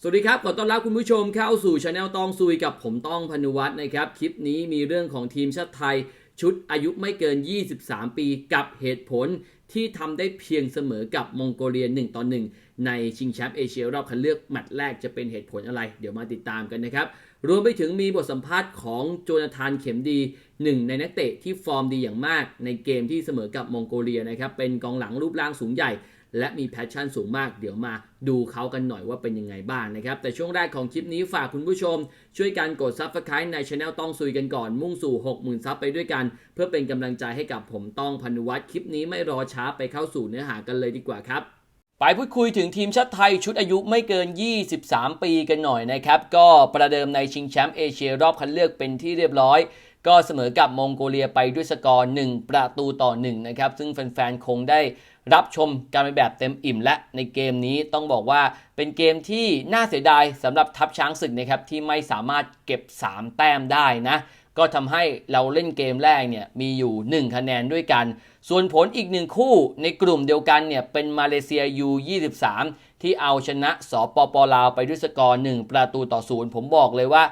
สวัสดีครับ ขอต้อนรับคุณผู้ชมเข้าสู่ช anel ตองซุยกับผมต้องพนุวัฒน์นะครับ คลิปนี้มีเรื่องของทีมชาติไทย ชุดอายุไม่เกิน 23 ปีกับเหตุผลที่ทำได้เพียงเสมอกับมองโกเลีย1ต่อ1ในชิงแชมป์เอเชียรอบคัดเลือกแมตช์แรกจะเป็นเหตุผลอะไร เดี๋ยวมาติดตามกันนะครับ รวมไปถึงมีบทสัมภาษณ์ของโจนาธานเข็มดีหนึ่งในนักเตะที่ฟอร์มดีอย่างมากในเกมที่เสมอกับมองโกเลียนะครับเป็นกองหลังรูปร่างสูงใหญ่ และมีแพชชั่นสูงมาก เดี๋ยวมาดูเขากันหน่อยว่าเป็นยังไงบ้างนะครับ แต่ช่วงแรกของคลิปนี้ฝากคุณผู้ชม ช่วยกันกด Subscribe ใน Channel ต้องซุยกันก่อน มุ่งสู่ 60,000ซับไปด้วยกัน เพื่อเป็นกำลังใจให้กับผมต้องพนุวัฒน์คลิปนี้ไม่รอช้าไปเข้าสู่เนื้อหากันเลยดีกว่าครับไปพูดคุยถึงทีมชาติไทยชุดอายุไม่เกิน 23 ปีกันหน่อยนะครับ ก็ประเดิมในชิงแชมป์เอเชียรอบคัดเลือกเป็นที่เรียบร้อย ก็เสมอกับมองโกเลียไปด้วยสกอร์ 1 ประตูต่อ1นะครับ ซึ่งแฟนๆ คงได้รับชมการไปแบบเต็มอิ่มและในเกมนี้ต้องบอกว่าเป็นเกมที่น่าเสียดายสำหรับทัพช้างศึกนะครับที่ไม่สามารถเก็บ 3 แต้มได้นะก็ทำให้เราเล่นเกมแรกเนี่ยมีอยู่ 1 คะแนนด้วยกัน ส่วนผลอีกหนึ่งคู่ในกลุ่มเดียวกันเนี่ยเป็นมาเลเซีย U23 ที่เอาชนะสปปลาวไปด้วยสกอร์ 1 ประตูต่อศูนย์ผมบอกเลยว่า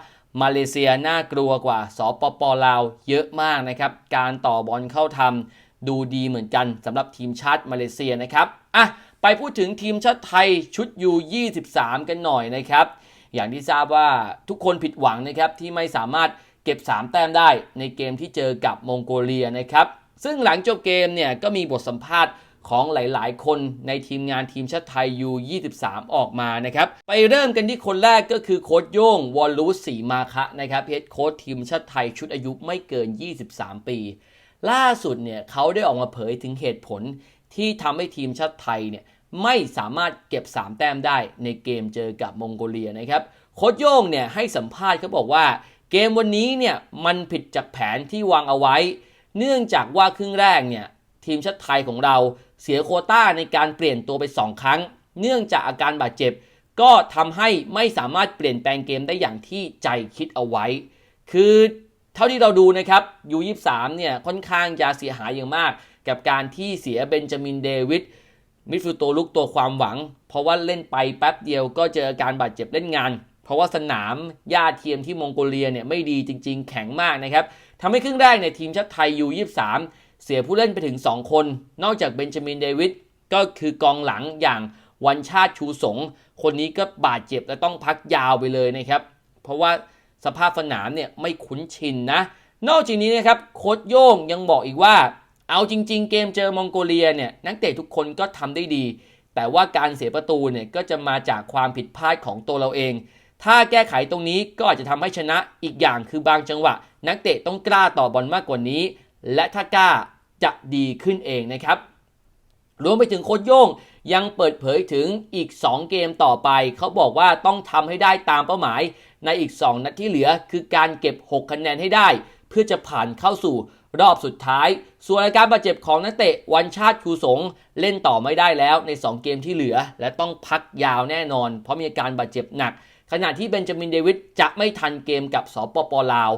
มาเลเซียน่ากลัวกว่าสปปลาวเยอะมากนะครับ การต่อบอลเข้าทำดูดีเหมือนกันสำหรับทีมชาติมาเลเซียนะครับอะไปพูดถึงทีมชาติไทยชุด U23 กันหน่อยนะครับ อย่างที่ทราบว่าทุกคนผิดหวังนะครับที่ไม่สามารถเก็บ 3 แต้มได้ในเกมที่เจอกับมองโกเลียนะครับ ซึ่งหลังจบเกมเนี่ยก็มีบทสัมภาษณ์ ของหลาย ๆ คนในทีมงานทีมชาติไทย U23 ออกมานะครับ ไปเริ่มกันที่คนแรกก็คือโค้ชโย่งวอลลุสสีมาคะนะครับเฮดโค้ชทีมชาติไทยชุดอายุไม่เกิน 23 ปี ล่าสุดเนี่ยเขาได้ออกมาเผยถึงเหตุผลที่ทำให้ทีมชาติไทยเนี่ยไม่สามารถเก็บ 3 แต้มได้ในเกมเจอกับมองโกเลียนะครับโค้ชโย่งเนี่ยให้สัมภาษณ์เขาบอกว่า เกมวันนี้เนี่ยมันผิดจากแผนที่วางเอาไว้ เนื่องจากว่าครึ่งแรกเนี่ย ทีมชาติไทยของเราเสียโควต้าในการเปลี่ยนตัวไป 2 ครั้ง เนื่องจากอาการบาดเจ็บ ก็ทำให้ไม่สามารถเปลี่ยนแปลงเกมได้อย่างที่ใจคิดเอาไว้ คือเท่าที่เราดูนะครับยู23เนี่ยค่อนข้างจะเสียหายอย่างมาก กับการที่เสียเบนจามินเดวิดมิดฟิลด์ตัวลุกตัวความหวัง เพราะว่าเล่นไปแป๊บเดียวก็เจออาการบาดเจ็บเล่นงาน เพราะว่าสนามหญ้าเทียมที่มองโกเลียเนี่ยไม่ดีจริง ๆ แข็งมากนะครับทำให้ครึ่งแรกในทีมชาติไทยยู23 เสียผู้เล่นไปถึง 2 คน นอกจากเบนจามินเดวิดก็คือกองหลังอย่างวันชาติชูสง คนนี้ก็บาดเจ็บและต้องพักยาวไปเลยนะครับ เพราะว่าสภาพสนามเนี่ยไม่คุ้นชินนะ นอกจากนี้นะครับโค้ชโย่งยังบอกอีกว่า เอาจริง ๆ เกมเจอมองโกเลียเนี่ยนักเตะทุกคนก็ทำได้ดี แต่ว่าการเสียประตูเนี่ยก็จะมาจากความผิดพลาดของตัวเราเอง ถ้าแก้ไขตรงนี้ก็อาจจะทำให้ชนะอีกอย่างคือบางจังหวะ นักเตะต้องกล้าต่อบอลมากกว่านี้ และถ้ากล้าจะดีขึ้นเองนะครับ รวมไปถึงโค้ชโย่งยังเปิดเผยถึงอีก 2 เกมต่อไป เขาบอกว่าต้องทำให้ได้ตามเป้าหมาย ในอีก 2 นัดที่เหลือ คือการเก็บ 6 คะแนนให้ได้ เพื่อจะผ่านเข้าสู่รอบสุดท้าย ส่วนอาการบาดเจ็บของนักเตะวันชาติคูสงเล่นต่อไม่ได้แล้วใน 2 เกมที่เหลือ และต้องพักยาวแน่นอน เพราะมีอาการบาดเจ็บหนัก ขณะที่เบนจามินเดวิดจะไม่ทันเกมกับสปปลาว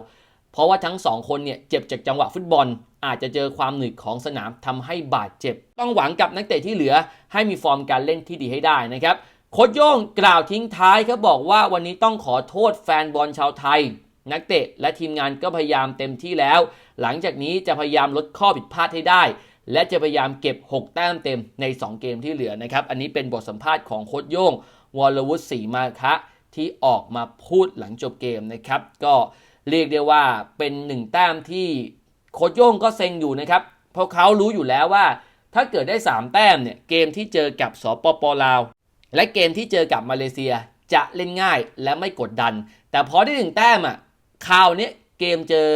เพราะว่าทั้งสองคนเนี่ยเจ็บจากจังหวะฟุตบอล อาจจะเจอความหนืดของสนามทำให้บาดเจ็บ ต้องหวังกับนักเตะที่เหลือให้มีฟอร์มการเล่นที่ดีให้ได้นะครับโค้ชโย่งกล่าวทิ้งท้ายเขาบอกว่าวันนี้ต้องขอโทษแฟนบอลชาวไทย นักเตะและทีมงานก็พยายามเต็มที่แล้ว หลังจากนี้จะพยายามลดข้อผิดพลาดให้ได้ และจะพยายามเก็บ 6 แต้มเต็มใน 2 เกมที่เหลือนะครับ อันนี้เป็นบทสัมภาษณ์ของโค้ชโย่งวรวุฒิศรีมาคะที่ออกมาพูดหลังจบเกมนะครับ ก็ เรียกได้ว่าเป็นหนึ่งแต้มที่โคชโย่งก็เซ็งอยู่นะครับ เพราะเขารู้อยู่แล้วว่า ถ้าเกิดได้ 3 แต้มเนี่ยเกมที่เจอกับสปปลาว และเกมที่เจอกับมาเลเซียจะเล่นง่ายและไม่กดดัน แต่พอได้หนึ่งแต้มอะคราวนี้เกมเจอ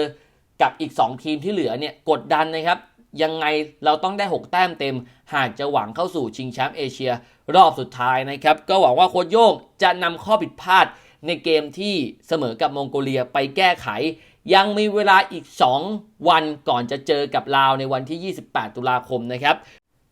กับอีก 2 ทีมที่เหลือเนี่ยกดดันนะครับ ยังไงเราต้องได้ 6 แต้มเต็ม หากจะหวังเข้าสู่ชิงแชมป์เอเชีย รอบสุดท้ายนะครับ ก็หวังว่าโค้ชโย่งจะนำข้อผิดพลาด ในเกมที่เสมอกับมองโกเลียไปแก้ไข ยังมีเวลาอีก 2 วันก่อนจะเจอกับลาวในวันที่ 28 ตุลาคมนะครับ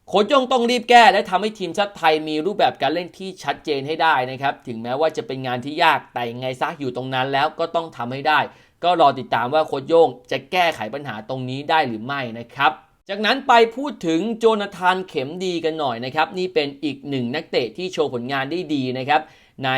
โค้ชยงต้องรีบแก้และทำให้ทีมชาติไทยมีรูปแบบการเล่นที่ชัดเจนให้ได้นะครับ ถึงแม้ว่าจะเป็นงานที่ยากแต่ยังไงซะอยู่ตรงนั้นแล้วก็ต้องทำให้ได้ ก็รอติดตามว่าโค้ชยงจะแก้ไขปัญหาตรงนี้ได้หรือไม่นะครับ จากนั้นไปพูดถึงโจนาธานเข็มดีกันหน่อยนะครับ นี่เป็นอีกหนึ่งนักเตะที่โชว์ผลงานได้ดีนะครับใน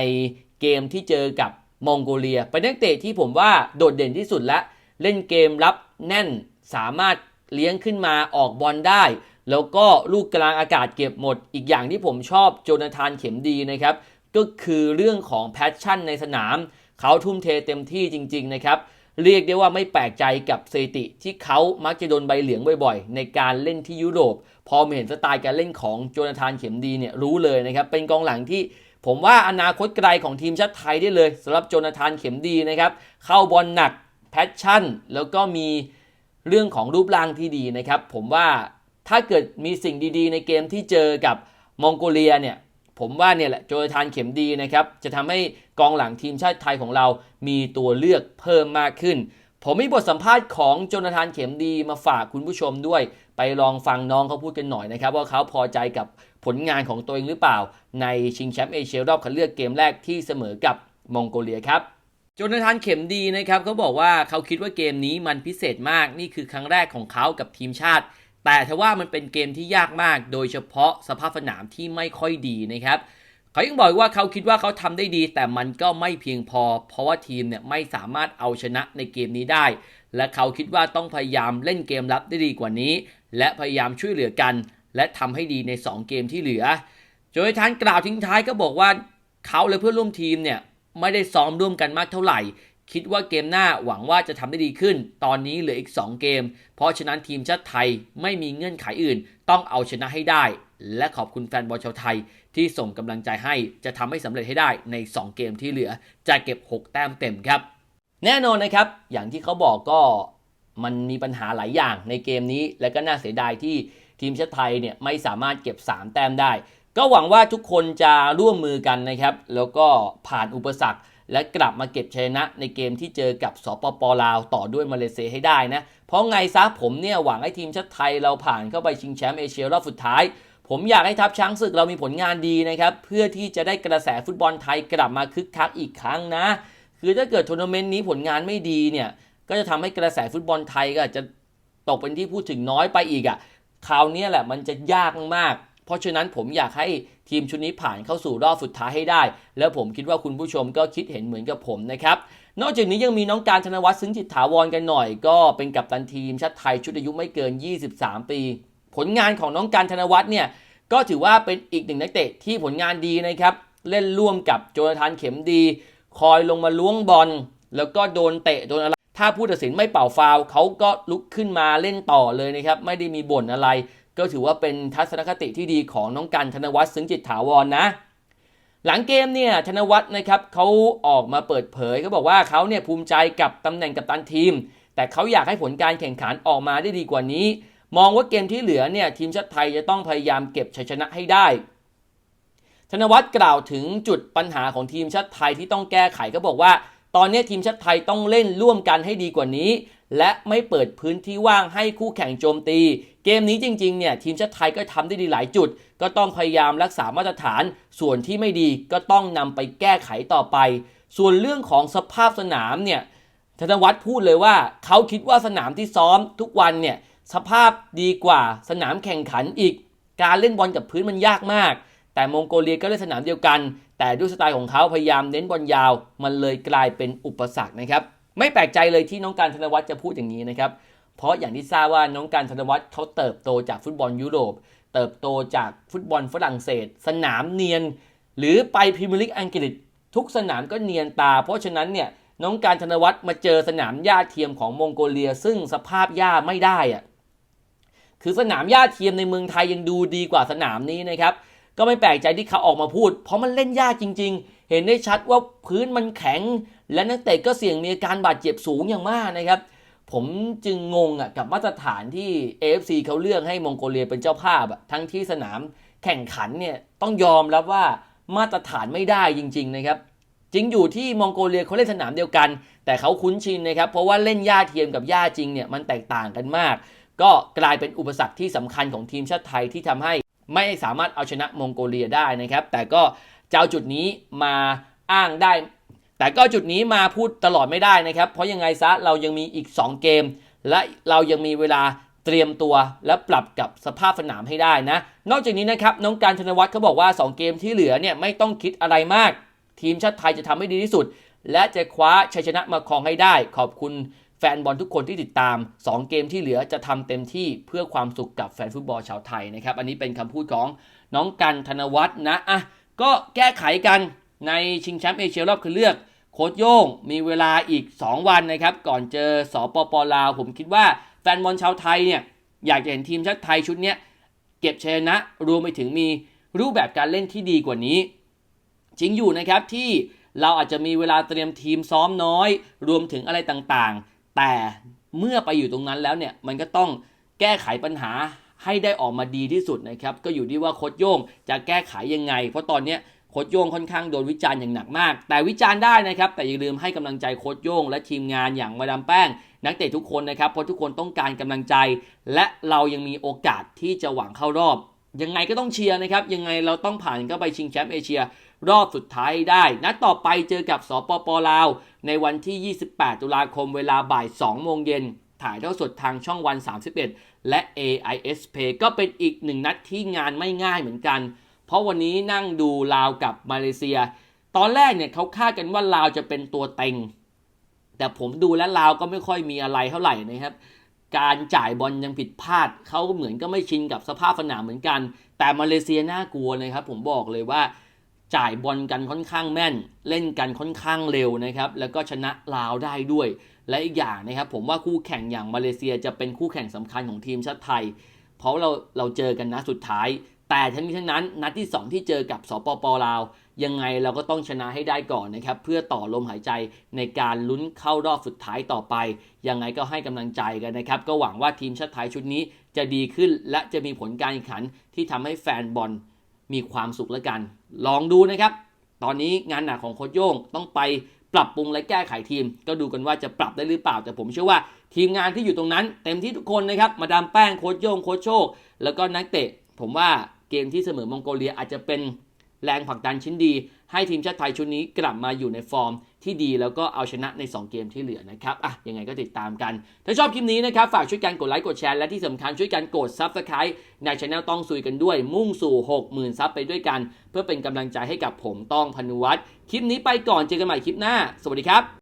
เกมที่เจอกับมองโกเลีย เป็นนักเตะที่ผมว่าโดดเด่นที่สุดและ เล่นเกมรับแน่นสามารถเลี้ยงขึ้นมาออกบอลได้ แล้วก็ลูกกลางอากาศเก็บหมด อีกอย่างที่ผมชอบโจนาธานเข็มดีนะครับ ก็คือเรื่องของแพชชั่นในสนาม เขาทุ่มเทเต็มที่จริง ๆ นะครับ เรียกได้ว่าไม่แปลกใจกับสติ ที่เขามักจะโดนใบเหลืองบ่อยๆ ในการเล่นที่ยุโรป พอมาเห็นสไตล์การเล่นของโจนาธานเข็มดีเนี่ยรู้เลยนะครับ เป็นกองหลังที่ ผมว่าอนาคตไกลของทีมชาติไทยได้เลยสำหรับโจนาธานเข็มดีนะครับ เข้าบอลหนักแพชชั่น แล้วก็มีเรื่องของรูปร่างที่ดีนะครับ ผมว่าถ้าเกิดมีสิ่งดีๆ ในเกมที่เจอกับมองโกเลียเนี่ยผมว่าเนี่ยแหละโจนาธานเข็มดีนะครับ จะทำให้กองหลังทีมชาติไทยของเรามีตัวเลือกเพิ่มมากขึ้น ผมมีบทสัมภาษณ์ของโจนาธานเข็มดีมาฝากคุณผู้ชมด้วย ไปลองฟังน้องเขาพูดกันหน่อยนะครับ ว่าเขาพอใจกับผลงานของตัวเองหรือเปล่า ในชิงแชมป์เอเชียรอบคัดเลือกเกมแรกที่เสมอกับมองโกเลียครับโจนาธานเข็มดีนะครับเขาบอกว่าเขาคิดว่าเกมนี้มันพิเศษมากนี่คือครั้งแรกของเขากับทีมชาติ แต่ทว่ามันเป็นเกมที่ยากมาก โดยเฉพาะสภาพสนามที่ไม่ค่อยดีนะครับ เขายังบอกว่าเขาคิดว่าเขาทำได้ดี แต่มันก็ไม่เพียงพอ เพราะว่าทีมเนี่ยไม่สามารถเอาชนะในเกมนี้ได้ และเขาคิดว่าต้องพยายามเล่นเกมรับได้ดีกว่านี้ และพยายามช่วยเหลือกัน และทำให้ดีใน 2 เกมที่เหลือโจยทานกล่าวทิ้งท้ายก็บอกว่าเขาและเพื่อนร่วมทีมเนี่ยไม่ได้ซ้อมร่วมกันมากเท่าไหร่ คิดว่าเกมหน้าหวังว่าจะทำได้ดีขึ้น ตอนนี้เหลืออีก 2 เกม เพราะฉะนั้นทีมชาติไทยไม่มีเงื่อนไขอื่น ต้องเอาชนะให้ได้ และขอบคุณแฟนบอลชาวไทยที่ส่งกำลังใจให้จะทำให้สำเร็จให้ได้ใน 2 เกมที่เหลือ จะเก็บ 6 แต้มเต็มครับ แน่นอนนะครับ อย่างที่เขาบอกก็มันมีปัญหาหลายอย่างในเกมนี้ และก็น่าเสียดายที่ทีมชาติไทยเนี่ยไม่สามารถเก็บ 3 แต้มได้ ก็หวังว่าทุกคนจะร่วมมือกันนะครับ แล้วก็ผ่านอุปสรรค และกลับมาเก็บชัยชนะในเกมที่เจอกับสปปลาวต่อด้วยมาเลเซียให้ได้นะ เพราะไงซะผมเนี่ยหวังให้ทีมชาติไทยเราผ่านเข้าไปชิงแชมป์เอเชียรอบสุดท้าย ผมอยากให้ทัพช้างศึกเรามีผลงานดีนะครับ เพื่อที่จะได้กระแสฟุตบอลไทยกลับมาคึกคักอีกครั้งนะ คือถ้าเกิดทัวร์นาเมนต์นี้ผลงานไม่ดีเนี่ย ก็จะทำให้กระแสฟุตบอลไทยก็อาจจะตกเป็นที่พูดถึงน้อยไปอีกอะ่ะ คราวนี้แหละมันจะยากมากๆ เพราะฉะนั้นผมอยากให้ทีมชุดนี้ผ่านเข้าสู่รอบสุดท้ายให้ได้ แล้วผมคิดว่าคุณผู้ชมก็คิดเห็นเหมือนกับผมนะครับ นอกจากนี้ยังมีน้องการธนวัฒน์ซึ้งจิตถาวรกันหน่อย ก็เป็นกัปตันทีมชาติไทยชุดอายุไม่เกิน 23 ปี ผลงานของน้องการธนวัฒน์เนี่ยก็ถือว่าเป็นอีกหนึ่งนักเตะที่ผลงานดีนะครับ เล่นร่วมกับโจนาธานเข็มดี คอยลงมาล้วงบอล แล้วก็โดนเตะโดนอะไร ถ้าผู้ตัดสินไม่เป่าฟาวเขาก็ลุกขึ้นมาเล่นต่อเลยนะครับ ไม่ได้มีบ่นอะไร ก็ถือว่าเป็นทัศนคติที่ดีของน้องกันธนวัฒน์ซึ้งจิตถาวรนะ หลังเกมเนี่ยธนวัฒน์นะครับเขาออกมาเปิดเผยเขาบอกว่าเขาเนี่ยภูมิใจกับตำแหน่งกัปตันทีม แต่เขาอยากให้ผลการแข่งขันออกมาได้ดีกว่านี้ มองว่าเกมที่เหลือเนี่ยทีมชาติไทยจะต้องพยายามเก็บชัยชนะให้ได้ ธนวัฒน์กล่าวถึงจุดปัญหาของทีมชาติไทยที่ต้องแก้ไขก็บอกว่า ตอนนี้ทีมชาติไทยต้องเล่นร่วมกันให้ดีกว่านี้ และไม่เปิดพื้นที่ว่างให้คู่แข่งโจมตี เกมนี้จริงๆเนี่ยทีมชาติไทยก็ทำได้ดีหลายจุด ก็ต้องพยายามรักษามาตรฐาน ส่วนที่ไม่ดีก็ต้องนำไปแก้ไขต่อไป ส่วนเรื่องของสภาพสนามเนี่ยธนวัฒน์พูดเลยว่าเขาคิดว่าสนามที่ซ้อมทุกวันเนี่ย สภาพดีกว่าสนามแข่งขันอีก การเล่นบอลกับพื้นมันยากมาก แต่มองโกเลียก็เล่นสนามเดียวกัน แต่ด้วยสไตล์ของเขาพยายามเน้นบอลยาว มันเลยกลายเป็นอุปสรรคนะครับไม่แปลกใจเลยที่น้องการธนวัฒน์จะพูดอย่างนี้นะครับเพราะอย่างที่ทราบว่าน้องการธนวัฒน์เขาเติบโตจากฟุตบอลยุโรป เติบโตจากฟุตบอลฝรั่งเศส สนามเนียน หรือไปพรีเมียร์ลีกอังกฤษทุกสนามก็เนียนตา เพราะฉะนั้นเนี่ยน้องการธนวัฒน์มาเจอสนามหญ้าเทียมของมองโกเลีย ซึ่งสภาพหญ้าไม่ได้อะ คือสนามหญ้าเทียมในเมืองไทยยังดูดีกว่าสนามนี้นะครับ ก็ไม่แปลกใจที่เขาออกมาพูด เพราะมันเล่นยากจริง ๆ เห็นได้ชัดว่าพื้นมันแข็ง และนักเตะก็เสี่ยงมีอาการบาดเจ็บสูงอย่างมากนะครับ ผมจึงงงอะกับมาตรฐานที่ AFC เขาเลือกให้มองโกเลียเป็นเจ้าภาพทั้งที่สนามแข่งขันเนี่ยต้องยอมรับว่ามาตรฐานไม่ได้จริง ๆ นะครับจริงอยู่ที่มองโกเลียเขาเล่นสนามเดียวกัน แต่เขาคุ้นชินนะครับ เพราะว่าเล่นหญ้าเทียมกับหญ้าจริงเนี่ยมันแตกต่างกันมาก ก็กลายเป็นอุปสรรคที่สำคัญของทีมชาติไทยที่ทำให้ไม่สามารถเอาชนะมองโกเลียได้นะครับ แต่ก็เจะเอาจุดนี้มาอ้างได้ แต่ก็จุดนี้มาพูดตลอดไม่ได้นะครับ เพราะยังไงซะเรายังมีอีก 2 เกม และเรายังมีเวลาเตรียมตัวและปรับกับสภาพสนามให้ได้นะ นอกจากนี้นะครับน้องการธนวัฒน์เขาบอกว่า 2 เกมที่เหลือเนี่ยไม่ต้องคิดอะไรมาก ทีมชาติไทยจะทำให้ดีที่สุด และจะคว้าชัยชนะมาครองให้ได้ ขอบคุณ แฟนบอลทุกคนที่ติดตาม 2 เกมที่เหลือจะทำเต็มที่เพื่อความสุขกับแฟนฟุตบอลชาวไทยนะครับ อันนี้เป็นคำพูดของน้องกันธนวัฒน์นะอะก็แก้ไขกันในชิงแชมป์เอเชียรอบคัดเลือกโค้ชโย่งมีเวลาอีก 2 วันนะครับ ก่อนเจอสปปลาว ผมคิดว่าแฟนบอลชาวไทยเนี่ยอยากจะเห็นทีมชาติไทยชุดนี้เก็บชนะรวมไปถึงมีรูปแบบการเล่นที่ดีกว่านี้ จริงอยู่นะครับที่เราอาจจะมีเวลาเตรียมทีมซ้อมน้อย รวมถึงอะไรต่าง แต่เมื่อไปอยู่ตรงนั้นแล้วเนี่ยมันก็ต้องแก้ไขปัญหาให้ได้ออกมาดีที่สุดนะครับ ก็อยู่ที่ว่าโค้ชโย่งจะแก้ไขยังไง เพราะตอนนี้โค้ชโย่งค่อนข้างโดนวิจารณ์อย่างหนักมาก แต่วิจารณ์ได้นะครับ แต่อย่าลืมให้กำลังใจโค้ชโย่งและทีมงานอย่างมาดามแป้ง นักเตะทุกคนนะครับเพราะทุกคนต้องการกำลังใจ และเรายังมีโอกาสที่จะหวังเข้ารอบ ยังไงก็ต้องเชียร์นะครับยังไงเราต้องผ่านเข้าไปชิงแชมป์เอเชีย รอบสุดท้ายได้ นัดต่อไปเจอกับสปปลาว ในวันที่ 28 ตุลาคมเวลาบ่าย 2 โมงเย็น ถ่ายเทอดสดทางช่องวัน 31 และ AIS Pay ก็เป็นอีกหนึ่งนัดที่งานไม่ง่ายเหมือนกัน เพราะวันนี้นั่งดูลาวกับมาเลเซีย ตอนแรกเนี่ยเขาคาดกันว่าลาวจะเป็นตัวเต็ง แต่ผมดูแล้วลาวก็ไม่ค่อยมีอะไรเท่าไหร่นะครับการจ่ายบอลยังผิดพลาด เขาเหมือนก็ไม่ชินกับสภาพสนามเหมือนกัน แต่มาเลเซียน่ากลัวนะครับ ผมบอกเลยว่า จ่ายบอลกันค่อนข้างแม่น เล่นกันค่อนข้างเร็วนะครับ แล้วก็ชนะลาวได้ด้วย และอีกอย่างนะครับ ผมว่าคู่แข่งอย่างมาเลเซียจะเป็นคู่แข่งสำคัญของทีมชาติไทย เพราะเราเราเจอกันนัดสุดท้าย แต่ทั้งนี้ทั้งนั้น นัดที่ 2 ที่เจอกับสปปลาว ยังไงเราก็ต้องชนะให้ได้ก่อนนะครับ เพื่อต่อลมหายใจในการลุ้นเข้ารอบสุดท้ายต่อไป ยังไงก็ให้กำลังใจกันนะครับ ก็หวังว่าทีมชาติไทยชุดนี้จะดีขึ้น และจะมีผลการแข่งขันที่ทำให้แฟนบอล มีความสุขแล้วกัน ลองดูนะครับ ตอนนี้งานหนักของโค้ชโย่งต้องไปปรับปรุงและแก้ไขทีม ก็ดูกันว่าจะปรับได้หรือเปล่า แต่ผมเชื่อว่าทีมงานที่อยู่ตรงนั้น เต็มที่ทุกคนนะครับมาดามแป้งโค้ชโย่งโค้ชโชค แล้วก็นักเตะ ผมว่าเกมที่เสมอมองโกเลียอาจจะเป็น แรงผลักดันชิ้นดี ให้ทีมชาติไทยชุดนี้กลับมาอยู่ในฟอร์มที่ดีแล้วก็เอาชนะใน 2 เกมที่เหลือนะครับ อะ ยังไงก็ติดตามกัน ถ้าชอบคลิปนี้นะครับ ฝากช่วยกันกดไลค์ กดแชร์ และที่สำคัญช่วยกันกด Subscribe ในช anel ต้องซุยกันด้วย มุ่งสู่ 60,000 ซับไปด้วยกัน เพื่อเป็นกำลังใจให้กับผมต้องพนุวัตรคลิปนี้ไปก่อน เจอกันใหม่คลิปหน้า สวัสดีครับ